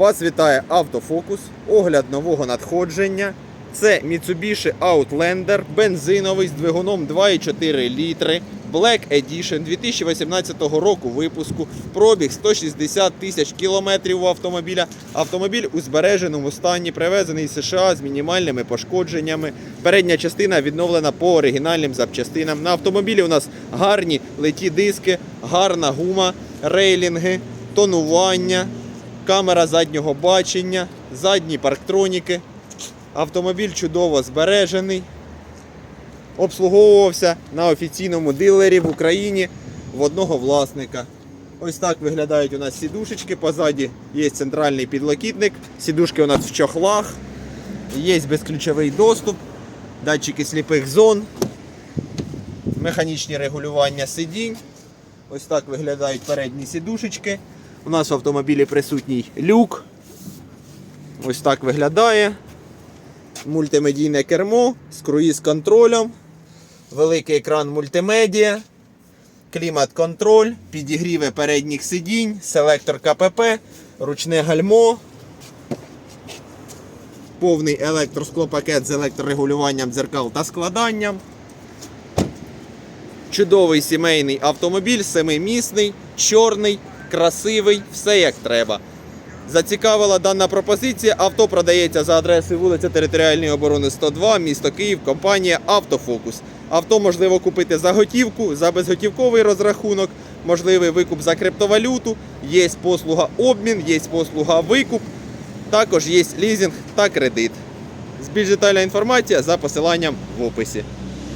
Вас вітає автофокус, огляд нового надходження. Це Mitsubishi Outlander, бензиновий з двигуном 2,4 літри, Black Edition 2018 року випуску. Пробіг 160 тисяч кілометрів у автомобіля. Автомобіль у збереженому стані, привезений з США з мінімальними пошкодженнями. Передня частина відновлена по оригінальним запчастинам. На автомобілі у нас гарні леті диски, гарна гума, рейлінги, тонування, камера заднього бачення, задні парктроніки. Автомобіль чудово збережений. Обслуговувався на офіційному дилері в Україні в одного власника. Ось так виглядають у нас сідушечки. Позаді є центральний підлокітник. Сідушки у нас в чохлах. Є безключовий доступ, датчики сліпих зон, механічні регулювання сидінь. Ось так виглядають передні сідушечки. У нас в автомобілі присутній люк. Ось так виглядає. Мультимедійне кермо з круїз-контролем, великий екран мультимедіа, клімат-контроль, підігріви передніх сидінь, селектор КПП, ручне гальмо, повний електросклопакет з електрорегулюванням дзеркал та складанням. Чудовий сімейний автомобіль, семимісний, чорний, красивий, все як треба. Зацікавила дана пропозиція. Авто продається за адресою вулиця Територіальної оборони 102, місто Київ, компанія Автофокус. Авто можливо купити за готівку, за безготівковий розрахунок, можливий викуп за криптовалюту, є послуга обмін, є послуга викуп, також є лізинг та кредит. Збільш детальна інформація за посиланням в описі.